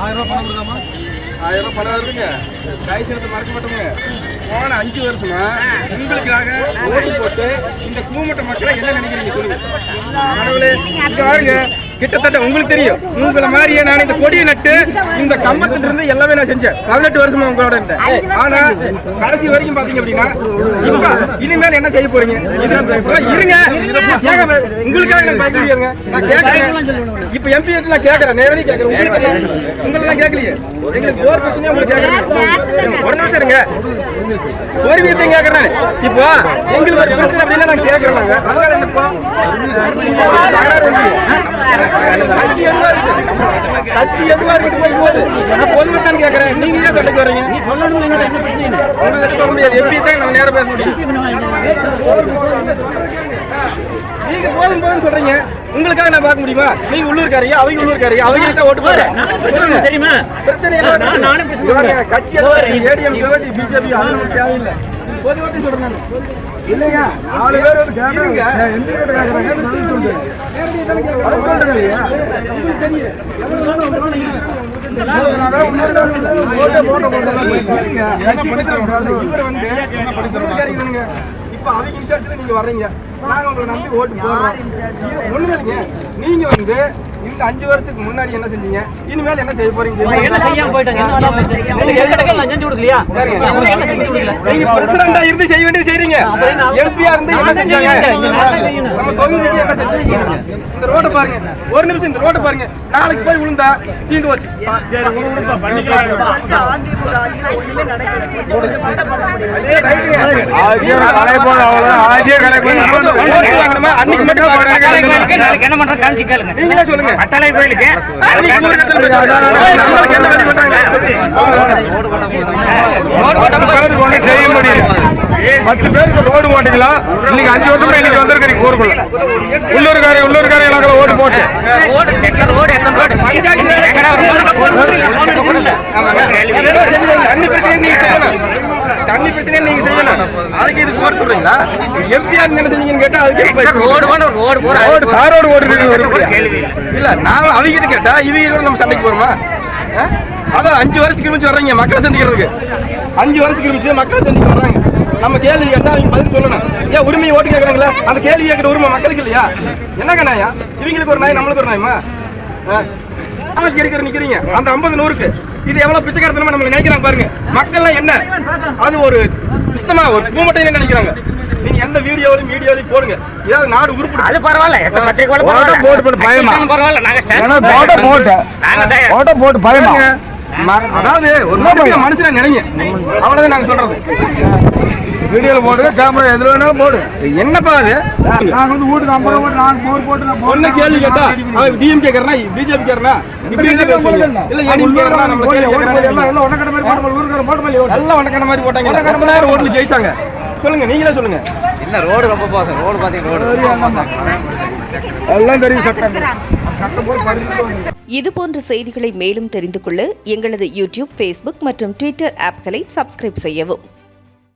ஆயிரம் ரூபாய் பணம் கொடுக்காமா? ஆயிரம் ரூபாய் பணம் வருதுங்க. காய்ச்சலத்தை மறக்க மாட்டோங்க போன அஞ்சு வருஷமா உங்களுக்காக ஓட்டு போட்டு இந்த கூமட்ட மக்களை என்ன நினைக்கிறீங்க சொல்லுங்க. பாருங்க கிட்டத்தட்ட உங்களுக்கு தெரியும். உங்களை மாதிரியே நான் இந்த கொடியை நட்டு இந்த கம்பத்துல இருந்து எல்லாமே நான் செஞ்சேன். பதினெட்டு வருஷமா உங்களோட இருந்தேன் ஆனா கடைசி வரைக்கும் பாத்தீங்க அப்படின்னா இப்ப இனிமேல் என்ன செய்ய போறீங்க? இது இருங்க. கேட்க உங்களுக்காக நான் பயப்படுங்க நான் கேட்கறேன் இப்ப எம்பி நான் கேட்கறேன் நேரடி கேட்கறேன் உங்களுக்கு உங்களெல்லாம் கேட்கலையே எங்களுக்கு போர் பிரச்சனையே உங்களுக்கு கேட்கறேன் ஒரு நிமிஷம் இருங்க. ஒரு விஷயத்தையும் கேட்கறேன். இப்போ எங்களுக்கு ஒரு பிரச்சனை அப்படின்னா நான் கேட்கறேன் கட்சி எதுவா இருக்கு? கட்சி எதுவா இருக்கு போய் போகுது. நான் பொதுமக்கள் கேட்கறேன். நீங்க ஏன் சண்டைக்கு வர்றீங்க? எப்படி தான் நம்ம நேரம் பேச முடியும்? நீங்க போதும் போதும் சொல்றீங்க. உங்களுக்காக நான் பார்க்க முடியுமா? நீங்க உள்ளூர்காரங்க அவங்க உள்ளூர்காரங்க அவங்க தான் ஓட்டு போடுறேன். சொல்லுங்க தெரியுமா? பிரச்சனை நான் நானும். கட்சி ஏடிஎம் பிஜேபி அது நமக்கு தேவையில்லை. பொது ஓட்டு சொல்றேன் நான். இல்லைங்க நாலு பேர் வந்து கேட்கறாங்க. எந்த கிட்ட கேட்கறாங்க பதில் சொல்லுங்க அது சொல்றேன் இல்லையா? உங்களுக்கு தெரியும். போட்ட இப்ப அவங்க இன்சார்ஜ்ல நீங்க வர்றீங்க. நாங்க உங்களை நம்பி ஓட்டு போடுறோம். ஒண்ணுமே இல்லைங்க. நீங்க வந்து இந்த அஞ்சு வருஷத்துக்கு முன்னாடி என்ன செஞ்சீங்க இனிமேல் என்ன செய்ய போறீங்க என்ன செய்யாம போயிட்டாங்க பிரசிடண்டா இருந்து செய்ய வேண்டியது செய்றீங்க? எம்பியா இருந்து என்ன செஞ்சாங்க. நம்ம தொகுதிக்கு என்ன செஞ்சீங்க இந்த ரோட பாருங்க ஒரு நிமிஷம் இந்த ரோட பாருங்க நாளைக்கு போய் விழுந்தா தீந்து வச்சு. அன்னைக்கு மட்டும் என்ன காமிச்சு கேளுங்க நீங்களே சொல்லுங்க கோயிலுக்கு என்ன வழி பண்ணாங்க? செய்ய முடியும் பத்து பேருக்கு ரோடு போட்டீங்களா இன்னைக்கு அஞ்சு வருஷமா இன்னைக்கு வந்திருக்கீங்க ஊருக்குள்ள உள்ளூர்காரி உள்ளூர்காரி இலாக்கில் ஓட்டு போட்டு ரோடு தண்ணி பிரச்சனை நீங்க செய்யணும் அதுக்கு இது போட சொல்றீங்களா? எம்பியா என்ன செஞ்சீங்கன்னு கேட்டா அதுக்கு ரோடு ரோடு போற ரோடு தார் ரோடு கேள்வி. இல்ல. நான் அவங்க கிட்ட இவங்க கூட நம்ம சண்டைக்கு போறோமா? அதான் அஞ்சு வருஷத்துக்கு மிச்சு வர்றீங்க மக்களை சந்திக்கிறதுக்கு. அஞ்சு வருஷத்துக்கு மிச்சு மக்களை சந்திக்க வர்றாங்க. நம்ம கேள்வி கேட்டா அவங்க பதில் சொல்லணும். ஏன் உரிமையை ஓட்டு கேட்கறாங்களா அந்த கேள்வி கேட்கிற உரிமை மக்களுக்கு இல்லையா? என்னங்க நாயா? இவங்களுக்கு ஒரு நாய் நம்மளுக்கு ஒரு நாயமா? இருக்கிற நிக்கிறீங்க. அந்த ஐம்பது நூறுக்கு. இது எவ்வளவு பிச்சைக்காரத்தனமா நம்ம நினைக்கிறாங்க பாருங்க. மக்கள்லாம் என்ன? அது ஒரு சுத்தமா ஒரு பூமட்டைன்னு நினைக்கிறாங்க. நீங்க எந்த வீடியோவிலும் மீடியாவிலும் போடுங்க. ஏதாவது நாடு உருப்படு. அது பரவாயில்ல. எத்த பத்திரிக்கை போட்டு போட்டு பயமா? பரவாயில்ல. நாங்க போட்டு. தயார். ஓட்ட போட்டு பயமா. அதாவது ஒரு மனுஷனை நினைங்க. அவ்வளவுதான் நாங்க சொல்றது. வீடியோல போடு கேமரா எதுல வேணாலும் போடு. என்னப்பா அது? நாங்க வந்து வீட்டுக்கு ஐம்பது ரூபா போட்டு நாங்க போர் போட்டு நான் ஒண்ணு கேள்வி கேட்டா அவன் டிஎம்கே காரனா பிஜேபி காரனா இப்படி இல்ல பேசுவீங்க. இல்ல ஏடிஎம்கே காரனா நம்ம கேள்வி. எல்லாம் ஒண்ணு கடை மாதிரி போட்டு ஊருக்கு போட்டு மாதிரி எல்லாம் உனக்கான மாதிரி போட்டாங்க. முப்பதாயிரம் ஓட்டுல ஜெயிச்சாங்க. சொல்லுங்க நீங்களே சொல்லுங்க. இல்ல ரோடு ரொம்ப மோசம் ரோடு பாத்தீங்கன்னா ரோடு. எல்லாம் தெரியும் சட்டம் இது போன்ற செய்திகளை மேலும் தெரிந்து கொள்ள எங்களது யூடியூப் ஃபேஸ்புக் மற்றும் ட்விட்டர் ஆப்களை சப்ஸ்கிரைப் செய்யவும்.